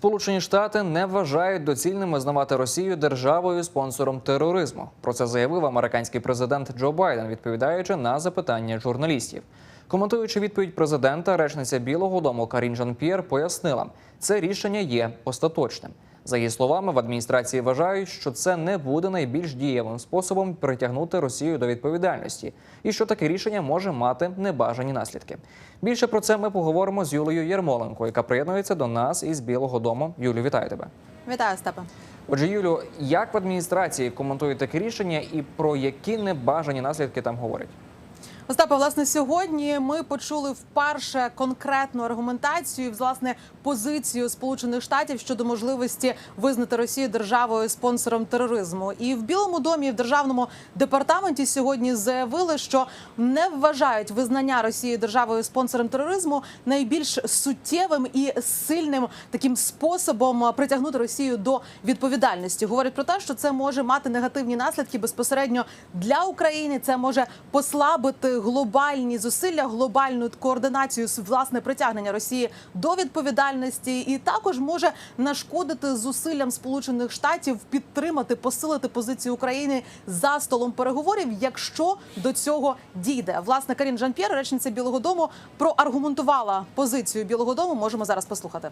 Сполучені Штати не вважають доцільним визнавати Росію державою спонсором тероризму. Про це заявив американський президент Джо Байден, відповідаючи на запитання журналістів. Коментуючи відповідь президента, речниця Білого Дому Карін Жан-П'єр пояснила, це рішення є остаточним. За її словами, в адміністрації вважають, що це не буде найбільш дієвим способом притягнути Росію до відповідальності, і що таке рішення може мати небажані наслідки. Більше про це ми поговоримо з Юлею Єрмоленко, яка приєднується до нас із Білого Дому. Юлю, вітаю тебе. Вітаю, Степе. Отже, Юлю, як в адміністрації коментують таке рішення і про які небажані наслідки там говорять? Остапе, власне, сьогодні ми почули вперше конкретну аргументацію, власне, позицію Сполучених Штатів щодо можливості визнати Росію державою спонсором тероризму. І в Білому домі, і в державному департаменті сьогодні заявили, що не вважають визнання Росії державою спонсором тероризму найбільш суттєвим і сильним таким способом притягнути Росію до відповідальності. Говорять про те, що це може мати негативні наслідки безпосередньо для України. Це може послабити глобальні зусилля, глобальну координацію власне притягнення Росії до відповідальності, і також може нашкодити зусиллям Сполучених Штатів підтримати, посилити позицію України за столом переговорів, якщо до цього дійде. Власне, Карін Жан-П'єр, речниця Білого Дому, проаргументувала позицію Білого Дому. Можемо зараз послухати.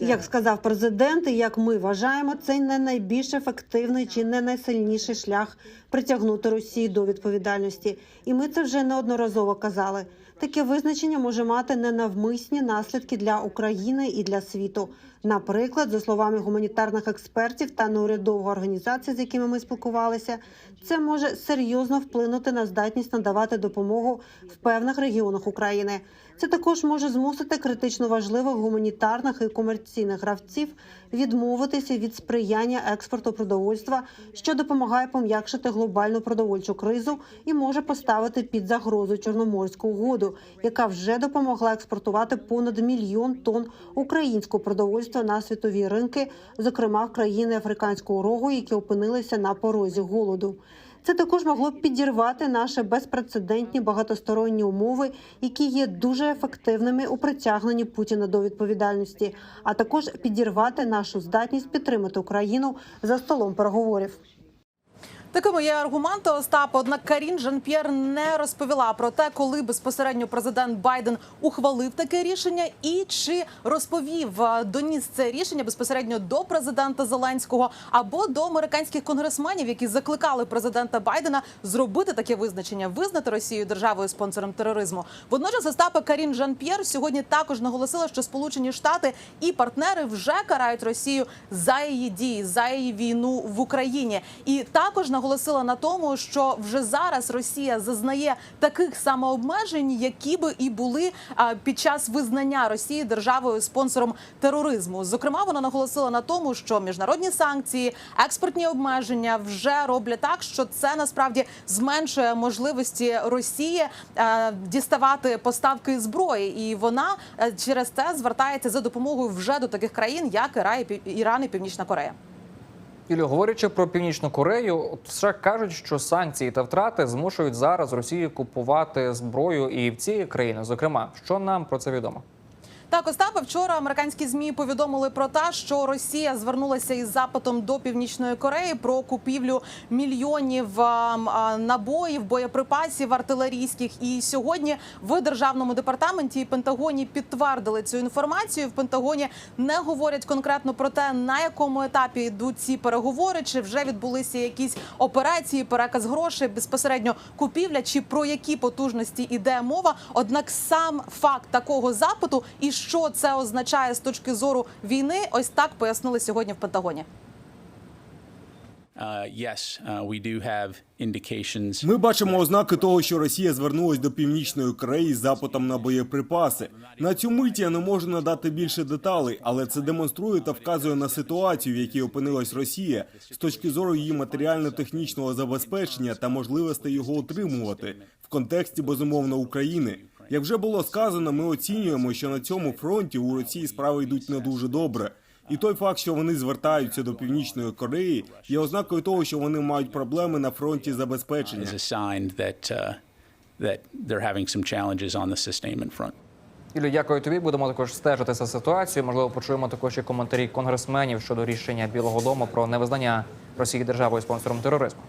Як сказав президент, і як ми вважаємо, це не найбільш ефективний чи не найсильніший шлях притягнути Росію до відповідальності. І ми це вже неодноразово казали. Таке визначення може мати ненавмисні наслідки для України і для світу. Наприклад, за словами гуманітарних експертів та неурядових організацій, з якими ми спілкувалися, це може серйозно вплинути на здатність надавати допомогу в певних регіонах України. Це також може змусити критично важливих гуманітарних і комерційних гравців відмовитися від сприяння експорту продовольства, що допомагає пом'якшити глобальну продовольчу кризу і може поставити під загрозу Чорноморську угоду, яка вже допомогла експортувати понад мільйон тонн українського продовольства на світові ринки, зокрема в країни Африканського рогу, які опинилися на порозі голоду. Це також могло б підірвати наші безпрецедентні багатосторонні умови, які є дуже ефективними у притягненні Путіна до відповідальності, а також підірвати нашу здатність підтримати Україну за столом переговорів. Такими є аргументи Остап. Однак Карін Жан-П'єр не розповіла про те, коли безпосередньо президент Байден ухвалив таке рішення, і чи розповів е, доніс це рішення безпосередньо до президента Зеленського або до американських конгресменів, які закликали президента Байдена зробити таке визначення, визнати Росію державою спонсором тероризму. Водночас Остапа Карін Жан-П'єр сьогодні також наголосила, що Сполучені Штати і партнери вже карають Росію за її дії, за її війну в Україні, і також наголосила на тому, що вже зараз Росія зазнає таких самообмежень, які би і були під час визнання Росії державою спонсором тероризму. Зокрема, вона наголосила на тому, що міжнародні санкції, експортні обмеження вже роблять так, що це насправді зменшує можливості Росії е, діставати поставки зброї, і вона е, через це звертається за допомогою вже до таких країн, як Іран і Північна Корея. Юлю, говорячи про північну Корею, США кажуть, що санкції та втрати змушують зараз Росію купувати зброю і в цієї країни. Зокрема, що нам про це відомо? Так, Остапе, вчора американські змі повідомили про те, що Росія звернулася із запитом до Північної Кореї про купівлю мільйонів набоїв, боєприпасів артилерійських. І сьогодні в державному департаменті і Пентагоні підтвердили цю інформацію. В Пентагоні не говорять конкретно про те, на якому етапі йдуть ці переговори, чи вже відбулися якісь операції, переказ грошей, безпосередньо купівля, чи про які потужності іде мова. Однак сам факт такого запиту і що це означає з точки зору війни, ось так пояснили сьогодні в Пентагоні. Uh, uh. Ми бачимо ознаки того, що Росія звернулась до північної Кореї з запитом на боєприпаси. На цю мить я не можу надати більше деталей, але це демонструє та вказує на ситуацію, в якій опинилась Росія з точки зору її матеріально-технічного забезпечення та можливостей його отримувати в контексті безумовно України. Як вже було сказано, ми оцінюємо, що на цьому фронті у Росії справи йдуть не дуже добре. І той факт, що вони звертаються до північної Кореї, є ознакою того, що вони мають проблеми на фронті забезпечення. Uh. Юлі, дякую тобі. Будемо також стежити за ситуацією. Можливо, почуємо також і коментарі конгресменів щодо рішення Білого Дому про невизнання Росії державою спонсором тероризму.